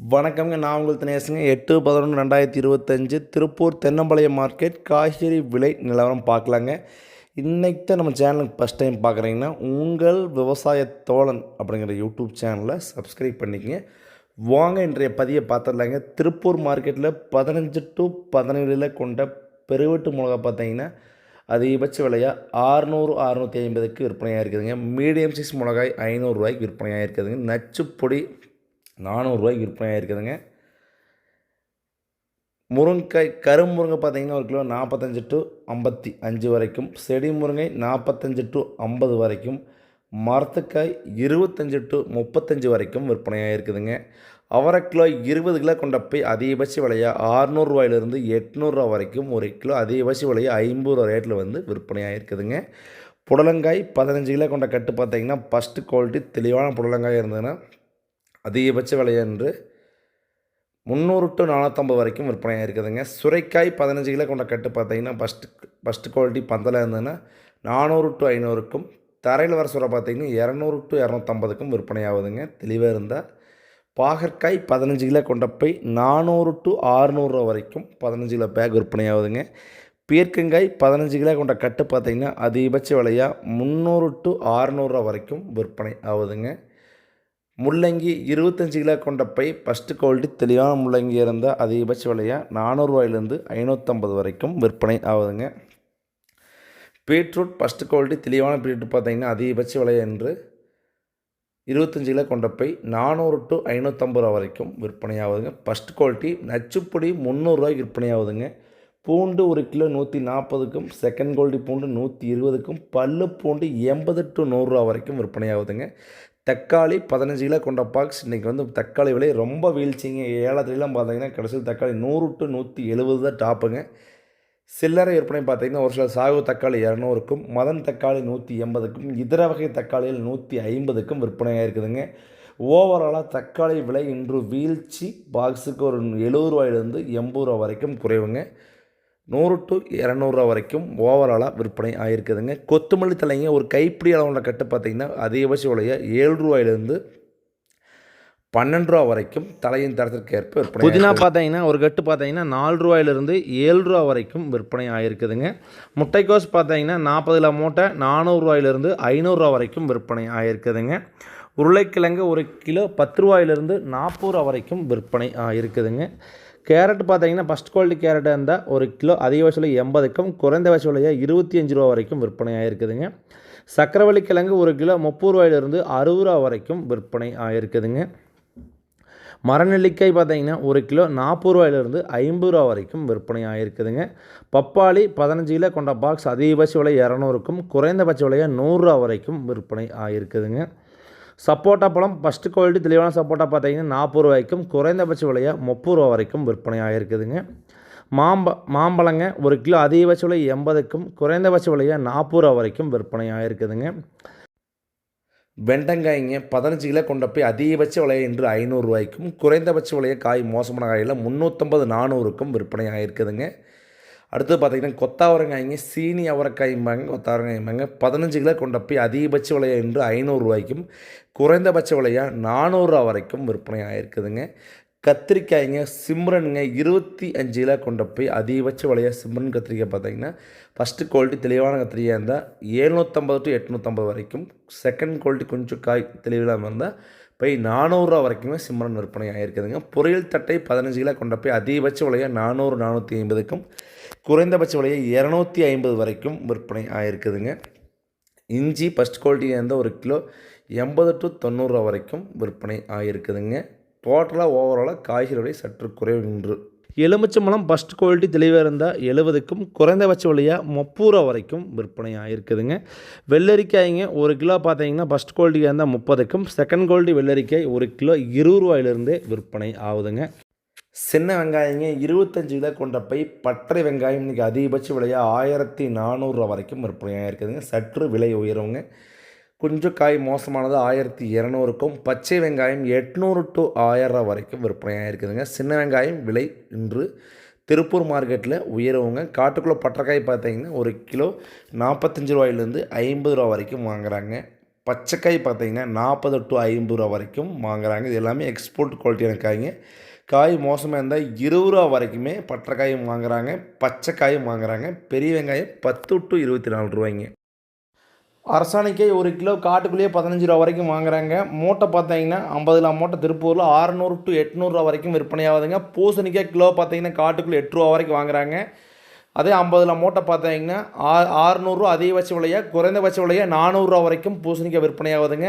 வணக்கம்ங்க. நான் உங்கள் தினேசுங்க எட்டு பதினொன்று ரெண்டாயிரத்தி இருபத்தஞ்சு திருப்பூர் தென்னம்பாளையம் மார்க்கெட் காய்கறி விலை நிலவரம் பார்க்கலாங்க. இன்றைக்கி தான் நம்ம சேனலுக்கு ஃபஸ்ட் டைம் பார்க்குறீங்கன்னா உங்கள் விவசாய தோழன் அப்படிங்கிற யூடியூப் சேனலை சப்ஸ்கிரைப் பண்ணிக்கங்க. வாங்க இன்றைய பதியை பார்த்துடலாங்க. திருப்பூர் மார்க்கெட்டில் பதினஞ்சு டு பதினேழில் கொண்ட பெருவெட்டு மிளகா பார்த்தீங்கன்னா அதிகபட்ச விலையாக ஆறுநூறு அறுநூற்றி ஐம்பதுக்கு விற்பனையாக இருக்குதுங்க மீடியம் சைஸ் மிளகாய் ஐநூறுரூவாய்க்கு விற்பனையாக இருக்குதுங்க நச்சுப்பொடி நானூறுரூவாய்க்கு விற்பனை இருக்குதுங்க முருங்கைக்காய் கருமுருங்கை பார்த்தீங்கன்னா ஒரு கிலோ நாற்பத்தஞ்சு டு ஐம்பத்தி அஞ்சு வரைக்கும். செடி முருங்கை நாற்பத்தஞ்சு டு ஐம்பது வரைக்கும். மரத்துக்காய் இருபத்தஞ்சு டு முப்பத்தஞ்சு வரைக்கும் விற்பனையாக இருக்குதுங்க அவரை கிலோ இருபது கிலோ கொண்ட போய் அதிகபட்ச விலையாக ஆறுநூறுவாயிலிருந்து எட்நூறுரூவா வரைக்கும் ஒரு கிலோ அதிகபட்ச விலையாக ஐம்பது ரூபா ரேட்டில் வந்து விற்பனையாக இருக்குதுங்க புடலங்காய் பதினஞ்சு கிலோ கொண்ட கட்டு பார்த்தீங்கன்னா ஃபஸ்ட்டு குவாலிட்டி தெளிவான புடலங்காய் இருந்ததுன்னா அதிகபட்ச விலை என்று முந்நூறு டு நானூற்றம்பது வரைக்கும் விற்பனையாக இருக்குதுங்க. சுரைக்காய் பதினஞ்சு கிலோ கொண்ட கட்டு பார்த்தீங்கன்னா ஃபஸ்ட்டு ஃபஸ்ட்டு குவாலிட்டி பந்தலாக இருந்ததுன்னா நானூறு டு ஐநூறுக்கும் தரையில் வர சுரை பார்த்தீங்கன்னா இரநூறு டு இரநூத்தம்பதுக்கும் விற்பனையாகுதுங்க. தெளிவாக இருந்தால் பாகற்காய் பதினஞ்சு கிலோ கொண்ட போய் நானூறு டு ஆறுநூறுரூவா வரைக்கும் பதினஞ்சு கிலோ பேக் விற்பனையாகுதுங்க. பீர்க்கங்காய் பதினஞ்சு கிலோ கொண்ட கட்டு பார்த்தீங்கன்னா அதிகபட்ச விலையாக முந்நூறு டு ஆறுநூறுரூவா வரைக்கும் விற்பனை ஆகுதுங்க. முள்ளங்கி இருபத்தஞ்சி கிலோ கொண்ட பை ஃபஸ்ட்டு குவாலிட்டி தெளிவான முள்ளங்கி இருந்தால் அதிகபட்ச விலையாக நானூறுரூவாயிலேருந்து ஐநூற்றம்பது வரைக்கும் விற்பனை ஆகுதுங்க. பீட்ரூட் ஃபஸ்ட்டு குவாலிட்டி தெளிவான பீட்ரூட் பார்த்தீங்கன்னா அதிகபட்ச விலை என்று இருபத்தஞ்சி கிலோ கொண்ட பை நானூறு டு ஐநூற்றம்பது ரூபா வரைக்கும் விற்பனை ஆகுதுங்க. ஃபஸ்ட் குவாலிட்டி நச்சுப்பொடி முந்நூறுரூவாய்க்கு விற்பனை ஆகுதுங்க. பூண்டு ஒரு கிலோ நூற்றி நாற்பதுக்கும் செகண்ட் குவாலிட்டி பூண்டு நூற்றி இருபதுக்கும் பல்லு பூண்டு எண்பது டு நூறுரூவா வரைக்கும் விற்பனை ஆகுதுங்க. தக்காளி பதினஞ்சு கிலோ கொண்ட பாக்ஸ் இன்றைக்கி வந்து தக்காளி விலை ரொம்ப வீழ்ச்சிங்க. ஏலத்துலாம் பார்த்தீங்கன்னா கடைசியில் தக்காளி நூறு டு நூற்றி எழுபது தான் டாப்புங்க. சில்லறை விற்பனை பார்த்தீங்கன்னா ஒரு சில சாகு தக்காளி இரநூறுக்கும் மதன் தக்காளி நூற்றி எண்பதுக்கும் இதர வகை தக்காளிகள் நூற்றி ஐம்பதுக்கும் விற்பனையாக இருக்குதுங்க. ஓவராலாக தக்காளி விலை இன்று வீழ்ச்சி பாக்ஸுக்கு ஒரு எழுபது ரூபாயிலிருந்து எண்பது ரூபா வரைக்கும் குறைவுங்க. நூறு டு இரநூறுவா வரைக்கும் ஓவராலாக விற்பனை ஆகிருக்குதுங்க கொத்தமல்லி தலைங்க ஒரு கைப்பிடி அளவுள்ள கட்டு பார்த்திங்கன்னா அதிகபட்ச விலையை ஏழு ரூபாயிலேருந்து பன்னெண்டு ரூபா வரைக்கும் தலையின் தரத்திற்கு ஏற்ப விற்பனை புதினா பார்த்தீங்கன்னா ஒரு கட்டு பார்த்தீங்கன்னா நாலு ரூபாயிலிருந்து ஏழு ரூபா வரைக்கும் விற்பனை ஆகிருக்குதுங்க முட்டைக்கோஸ் பார்த்தீங்கன்னா நாற்பது கிலோ மூட்டை நானூறுரூவாயிலிருந்து ஐநூறுரூவா வரைக்கும் விற்பனை ஆகிருக்குதுங்க உருளைக்கிழங்கு ஒரு கிலோ பத்து ரூபாயிலிருந்து நாற்பது ரூபா வரைக்கும் விற்பனை ஆகிருக்குதுங்க கேரட் பார்த்தீங்கன்னா ஃபஸ்ட் குவாலிட்டி கேரட்டாக இருந்தால் ஒரு கிலோ அதிகபட்ச விலை எண்பதுக்கும் குறைந்தபட்ச விலையாக இருபத்தி அஞ்சு ரூபா வரைக்கும் விற்பனை ஆகிருக்குதுங்க சக்கரவள்ளி கிழங்கு ஒரு கிலோ முப்பது ரூபாயிலிருந்து அறுபது ரூபா வரைக்கும் விற்பனை ஆகிருக்குதுங்க மரநெல்லிக்காய் பார்த்தீங்கன்னா ஒரு கிலோ நாற்பது ரூபாயிலிருந்து ஐம்பது ரூபா வரைக்கும் விற்பனை ஆகிருக்குதுங்க பப்பாளி பதினஞ்சு கிலோ கொண்ட பாக்ஸ் அதிகபட்ச விலை இரநூறுக்கும் குறைந்தபட்ச விலையாக நூறுரூவா வரைக்கும் விற்பனை ஆகிருக்குதுங்க சப்போட்டா பழம் ஃபஸ்ட்டு குவாலிட்டி தெளிவான சப்போட்டா பார்த்தீங்கன்னா நாற்பது ரூபாய்க்கும் குறைந்தபட்ச விலையாக முப்பது ரூபா வரைக்கும் விற்பனை ஆகிருக்குதுங்க மாம்ப மாம்பழங்க ஒரு கிலோ அதிகபட்ச விலை எண்பதுக்கும் குறைந்தபட்ச விலையாக நாற்பது ரூபா வரைக்கும் விற்பனை ஆகிருக்குதுங்க வெண்டங்காய்ங்க பதினஞ்சு கிலோ கொண்ட போய் அதிகபட்ச விலையை இன்று ஐநூறுரூவாய்க்கும் குறைந்தபட்ச விலையை காய் மோசமான காயில் முந்நூற்றம்பது நானூறுக்கும் விற்பனை ஆகிருக்குதுங்க அடுத்து பார்த்திங்கன்னா கொத்தாவரங்காய்ங்க சீனி அவரைக்காய்ம்பாங்க கொத்தாவரங்காய்ம்பாங்க. பதினஞ்சு கிலோ கொண்ட போய் அதிகபட்ச விலையை இன்று ஐநூறுரூவாய்க்கும் குறைந்தபட்ச விலையாக நானூறுரூவா வரைக்கும் விற்பனை ஆகிருக்குதுங்க கத்திரிக்காய்ங்க சிம்ரனுங்க இருபத்தி அஞ்சு கிலோ கொண்ட போய் அதிகபட்ச விலையாக சிம்ரன் கத்திரிக்காய் பார்த்தீங்கன்னா ஃபஸ்ட்டு குவாலிட்டி தெளிவான கத்திரிக்காய் இருந்தால் ஏழ்நூற்றம்பது டு எட்நூற்றம்பது வரைக்கும் செகண்ட் குவாலிட்டி கொஞ்சம் காய் தெளிவில்லாமல் இருந்தால் போய் நானூறுரூவா வரைக்குமே சிம்ரன் விற்பனை ஆகிருக்குதுங்க பொரியல் தட்டை பதினஞ்சு கிலோ கொண்ட போய் அதிகபட்ச விலையாக நானூறு நானூற்றி ஐம்பதுக்கும் குறைந்தபட்ச விலையை இரநூத்தி ஐம்பது வரைக்கும் விற்பனை ஆகிருக்குதுங்க இஞ்சி ஃபஸ்ட் குவாலிட்டியாக இருந்தால் ஒரு கிலோ எண்பது டு தொண்ணூறுரூவா வரைக்கும் விற்பனை ஆகிருக்குதுங்க டோட்டலாக ஓவராலாக காய்கறி விலை சற்று குறைவு எலுமிச்சம்பழம் ஃபஸ்ட் குவாலிட்டி தெளிவாக இருந்தால் எழுபதுக்கும் குறைந்தபட்ச விலையாக முப்பது ரூபா வரைக்கும் விற்பனை ஆகிருக்குதுங்க வெள்ளரிக்காய்ங்க ஒரு கிலோ பார்த்தீங்கன்னா ஃபஸ்ட் குவாலிட்டியாக இருந்தால் முப்பதுக்கும் செகண்ட் குவாலிட்டி வெள்ளரிக்காய் ஒரு கிலோ இருபது ரூபாயிலிருந்தே விற்பனை ஆகுதுங்க. சின்ன வெங்காயங்க இருபத்தஞ்சு கிலோ கொண்ட பை பற்றை வெங்காயம் இன்றைக்கி அதிகபட்ச விலையாக ஆயிரத்தி நானூறுரூவா வரைக்கும் விற்பனையாக இருக்குதுங்க. சற்று விலை உயரவுங்க கொஞ்சம் காய் மோசமானது ஆயிரத்தி இரநூறுக்கும் பச்சை வெங்காயம் எட்நூறு டு ஆயிரரூவா வரைக்கும் விற்பனையாக இருக்குதுங்க. சின்ன வெங்காயம் விலை இன்று திருப்பூர் மார்க்கெட்டில் உயரவுங்க காட்டுக்குள்ளே பட்டக்காய் பார்த்தீங்கன்னா ஒரு கிலோ நாற்பத்தஞ்சு ரூபாயிலேருந்து ஐம்பது ரூபா வரைக்கும் வாங்குறாங்க. பச்சைக்காய் பார்த்தீங்கன்னா நாற்பது டு ஐம்பது ரூபா வரைக்கும் வாங்குறாங்க. இது எல்லாமே எக்ஸ்போர்ட் குவாலிட்டியான காய்ங்க. காய் மோசமாக இருந்தால் இருபது ரூபா வரைக்குமே பட்டக்காயும் வாங்குறாங்க பச்சைக்காயும் வாங்குறாங்க பெரிய வெங்காயம் பத்து டு இருபத்தி நாலு ரூபாய்ங்க. அரசாணிக்கே ஒரு கிலோ காட்டுக்குள்ளேயே பதினஞ்சு ரூபா வரைக்கும் வாங்குறாங்க. மூட்டை பார்த்தீங்கன்னா ஐம்பதுல மூட்டை திருப்பூரில் அறநூறு டு எட்நூறுரூவா வரைக்கும் விற்பனையாகுதுங்க. பூசணிக்காய் கிலோ பார்த்தீங்கன்னா காட்டுக்குள்ளே எட்டு ரூபா வரைக்கும் வாங்குறாங்க. அதே ஐம்பதுல மூட்டை பார்த்தீங்கன்னா ஆ ஆறுநூறுவா அதிகபட்ச விலையாக குறைந்தபட்ச விலையாக நானூறுரூவா வரைக்கும் பூசணிக்காய் விற்பனையாகுதுங்க.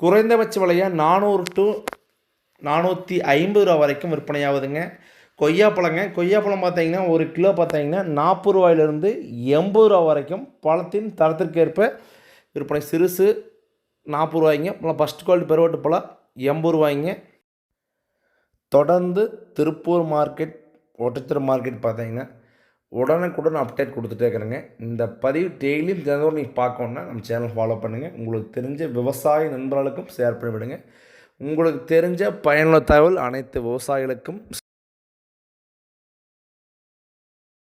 குறைந்தபட்ச விலையாக நானூறு டு நானூற்றி ஐம்பது ரூபா வரைக்கும் விற்பனையாகுதுங்க. கொய்யாப்பழங்க கொய்யாப்பழம் பார்த்தீங்கன்னா ஒரு கிலோ பார்த்தீங்கன்னா நாற்பது ரூபாயிலிருந்து எண்பது ரூபா வரைக்கும் பழத்தின் தரத்திற்கேற்ப விற்பனை. சிறுசு நாற்பது ரூபாய்ங்க பழம் ஃபஸ்ட் குவாலிட்டி பெருவட்டு பழம் எண்பது ரூபாய்ங்க. தொடர்ந்து திருப்பூர் மார்க்கெட் ஒட்டச்சத்திர மார்க்கெட் பார்த்தீங்கன்னா உடனுக்குடன் அப்டேட் கொடுத்துட்டே இருக்கிறேங்க. இந்த பதிவு டெய்லியும் தினந்தோறும் நீங்கள் பார்க்கணுன்னா நம்ம சேனல் ஃபாலோ பண்ணுங்கள் உங்களுக்கு தெரிஞ்ச விவசாய நண்பர்களுக்கும் ஷேர் பண்ணிவிடுங்க. உங்களுக்கு தெரிஞ்ச பயனுள்ள தகவல் அனைத்து விவசாயிகளுக்கும்